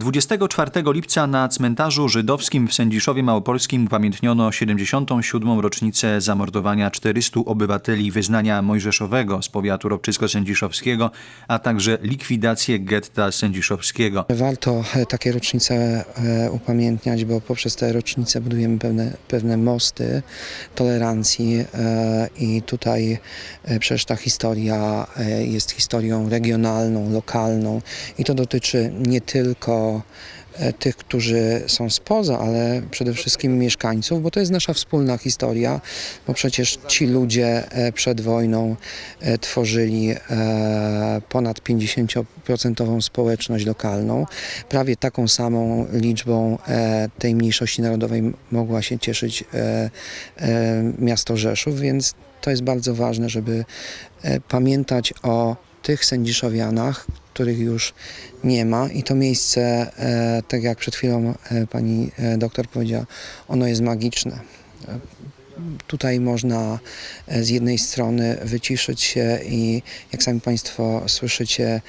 24 lipca na cmentarzu żydowskim w Sędziszowie Małopolskim upamiętniono 77. rocznicę zamordowania 400 obywateli wyznania mojżeszowego z powiatu ropczysko-sędziszowskiego, a także likwidację getta sędziszowskiego. Warto e, takie rocznice e, upamiętniać, bo poprzez te rocznice budujemy pewne, pewne mosty tolerancji e, i tutaj przecież ta historia jest historią regionalną, lokalną i to dotyczy nie tylko e, tych, którzy są spoza, ale przede wszystkim mieszkańców, bo to jest nasza wspólna historia, bo przecież ci ludzie e, przed wojną e, tworzyli ponad 50% społeczność lokalną. Prawie taką samą liczbą tej mniejszości narodowej mogła się cieszyć miasto Rzeszów, więc to jest bardzo ważne, żeby pamiętać o tych sędziszowianach, których już nie ma i to miejsce, e, tak jak przed chwilą e, pani e, doktor powiedziała, ono jest magiczne. Tutaj można e, z jednej strony wyciszyć się i jak sami Państwo słyszycie,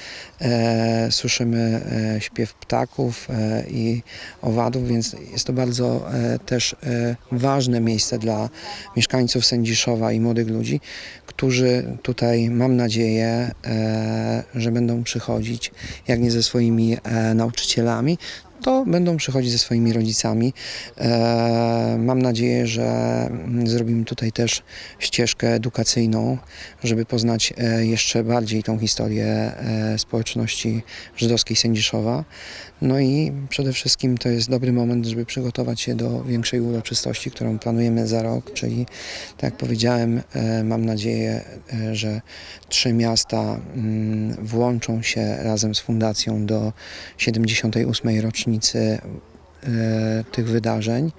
e, słyszymy e, śpiew ptaków e, i owadów, więc jest to bardzo e, też e, ważne miejsce dla mieszkańców Sędziszowa i młodych ludzi, którzy tutaj mam nadzieję, e, że będą przychodzić, jak nie ze swoimi e, nauczycielami, to będą przychodzić ze swoimi rodzicami. E, mam nadzieję, że mm, zrobimy tutaj też ścieżkę edukacyjną, żeby poznać e, jeszcze bardziej tą historię e, społeczności żydowskiej Sędziszowa. No i przede wszystkim to jest dobry moment, żeby przygotować się do większej uroczystości, którą planujemy za rok, czyli tak jak powiedziałem, mam nadzieję, że trzy miasta mm, włączą się razem z fundacją do 78. rocznicy e, tych wydarzeń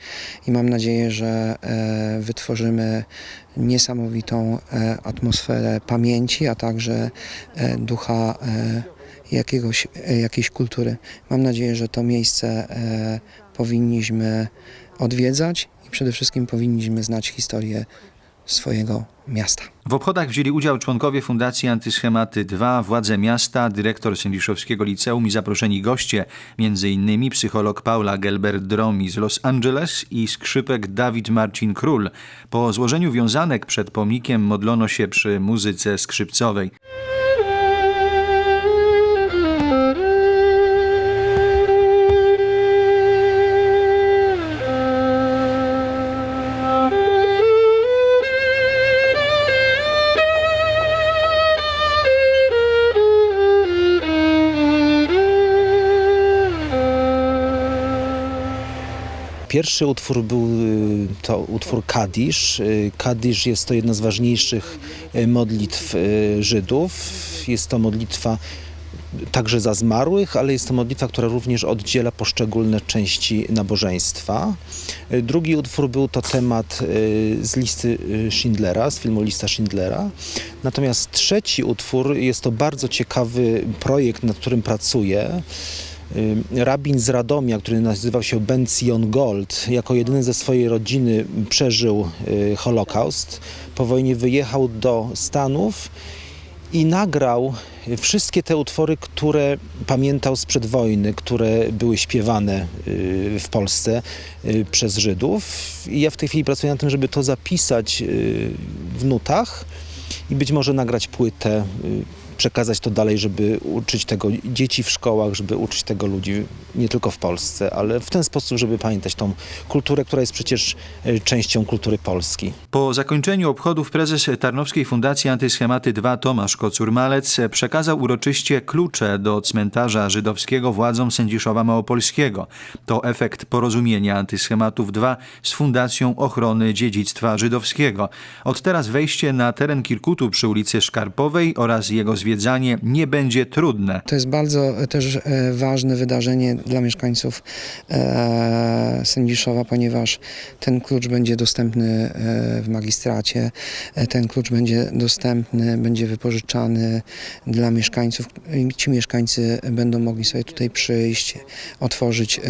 i mam nadzieję, że e, wytworzymy niesamowitą e, atmosferę pamięci, a także ducha jakiegoś, jakiejś kultury. Mam nadzieję, że to miejsce powinniśmy odwiedzać i przede wszystkim powinniśmy znać historię swojego miasta. W obchodach wzięli udział członkowie Fundacji Antyschematy 2, władze miasta, dyrektor Sędziszowskiego Liceum i zaproszeni goście, m.in. psycholog Paula Gelbert-Dromi z Los Angeles i skrzypek Dawid Marcin Król. Po złożeniu wiązanek przed pomnikiem modlono się przy muzyce skrzypcowej. Pierwszy utwór był y, to utwór Kadisz. Y, Kadisz jest to jedna z ważniejszych y, modlitw Żydów. Jest to modlitwa także za zmarłych, ale jest to modlitwa, która również oddziela poszczególne części nabożeństwa. Drugi utwór był to temat z listy Schindlera, z filmu Lista Schindlera. Natomiast trzeci utwór jest to bardzo ciekawy projekt, nad którym pracuję. Y, Rabin z Radomia, który nazywał się Benzion Gold, jako jedyny ze swojej rodziny przeżył y, Holokaust. Po wojnie wyjechał do Stanów i nagrał wszystkie te utwory, które pamiętał sprzed wojny, które były śpiewane y, w Polsce y, przez Żydów. I ja w tej chwili pracuję nad tym, żeby to zapisać y, w nutach i być może nagrać płytę, y, przekazać to dalej, żeby uczyć tego dzieci w szkołach, żeby uczyć tego ludzi nie tylko w Polsce, ale w ten sposób, żeby pamiętać tą kulturę, która jest przecież y, częścią kultury Polski. Po zakończeniu obchodów prezes Tarnowskiej Fundacji Antyschematy 2 Tomasz Kocur-Malec przekazał uroczyście klucze do cmentarza żydowskiego władzom Sędziszowa Małopolskiego. To efekt porozumienia Antyschematów 2 z Fundacją Ochrony Dziedzictwa Żydowskiego. Od teraz wejście na teren Kirkutu przy ulicy Szkarpowej oraz jego zwiedzanie nie będzie trudne. To jest bardzo e, też e, ważne wydarzenie dla mieszkańców e, Sędziszowa, ponieważ ten klucz będzie dostępny w magistracie, ten klucz będzie dostępny, będzie wypożyczany dla mieszkańców. Ci mieszkańcy będą mogli sobie tutaj przyjść, otworzyć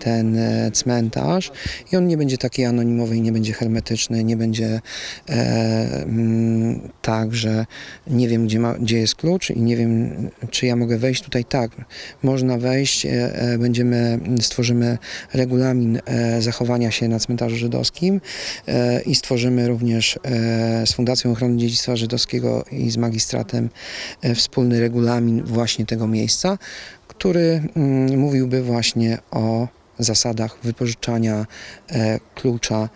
ten cmentarz i on nie będzie taki anonimowy i nie będzie hermetyczny, nie będzie mm, tak, że nie wiem, gdzie ma gdzie jest klucz i nie wiem, czy ja mogę wejść tutaj. Tak, można wejść. e, e, Będziemy, stworzymy regulamin e, zachowania się na cmentarzu żydowskim i stworzymy również z Fundacją Ochrony Dziedzictwa Żydowskiego i z magistratem wspólny regulamin właśnie tego miejsca, który mm, mówiłby właśnie o zasadach wypożyczania klucza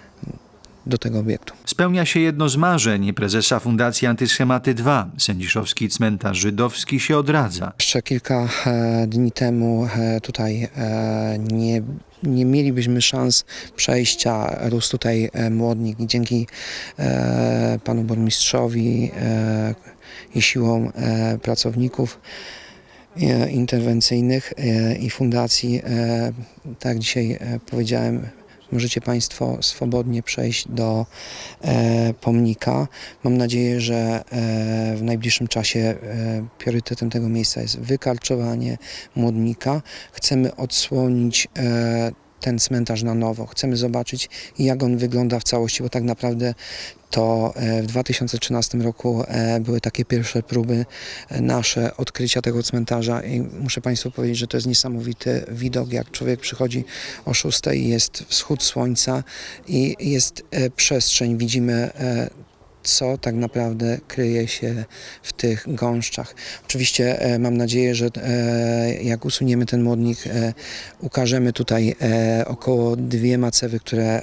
do tego obiektu. Spełnia się jedno z marzeń prezesa Fundacji Antyschematy 2. Sędziszowski cmentarz żydowski się odradza. Jeszcze kilka e, dni temu e, tutaj e, nie, nie mielibyśmy szans przejścia, rósł tutaj młodnik i dzięki e, panu burmistrzowi e, i siłom e, pracowników interwencyjnych i fundacji, tak dzisiaj powiedziałem, możecie Państwo swobodnie przejść do e, pomnika. Mam nadzieję, że e, w najbliższym czasie e, priorytetem tego miejsca jest wykarczowanie młodnika. Chcemy odsłonić e, ten cmentarz na nowo. Chcemy zobaczyć, jak on wygląda w całości, bo tak naprawdę to e, w 2013 roku e, były takie pierwsze próby e, nasze odkrycia tego cmentarza i muszę Państwu powiedzieć, że to jest niesamowity widok, jak człowiek przychodzi o 6 i jest wschód słońca i jest przestrzeń, widzimy co tak naprawdę kryje się w tych gąszczach. Oczywiście e, mam nadzieję, że e, jak usuniemy ten modnik, e, ukażemy tutaj około dwie macewy, które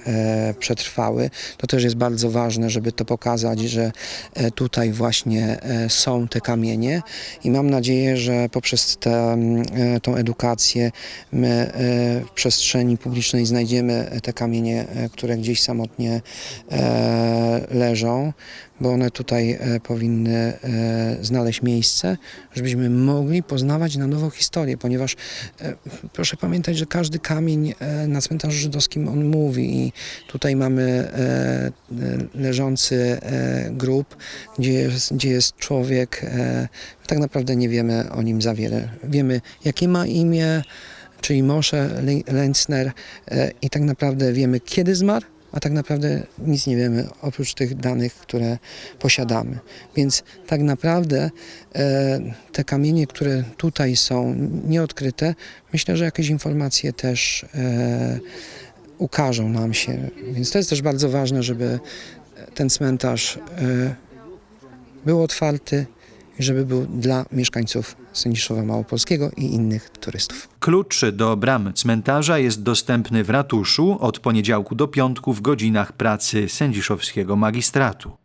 przetrwały. To też jest bardzo ważne, żeby to pokazać, że tutaj właśnie są te kamienie i mam nadzieję, że poprzez tę tą edukację my w przestrzeni publicznej znajdziemy te kamienie, które gdzieś samotnie leżą, bo one tutaj e, powinny e, znaleźć miejsce, żebyśmy mogli poznawać na nowo historię, ponieważ e, proszę pamiętać, że każdy kamień na cmentarzu żydowskim on mówi i tutaj mamy leżący grób, gdzie jest, gdzie jest człowiek, tak naprawdę nie wiemy o nim za wiele. Wiemy jakie ma imię, czyli Moshe Lenzner i tak naprawdę wiemy kiedy zmarł, a tak naprawdę nic nie wiemy oprócz tych danych, które posiadamy. Więc tak naprawdę e, te kamienie, które tutaj są nieodkryte, myślę, że jakieś informacje też e, ukażą nam się. Więc to jest też bardzo ważne, żeby ten cmentarz e, był otwarty żeby był dla mieszkańców Sędziszowa Małopolskiego i innych turystów. Klucz do bram cmentarza jest dostępny w ratuszu od poniedziałku do piątku w godzinach pracy sędziszowskiego magistratu.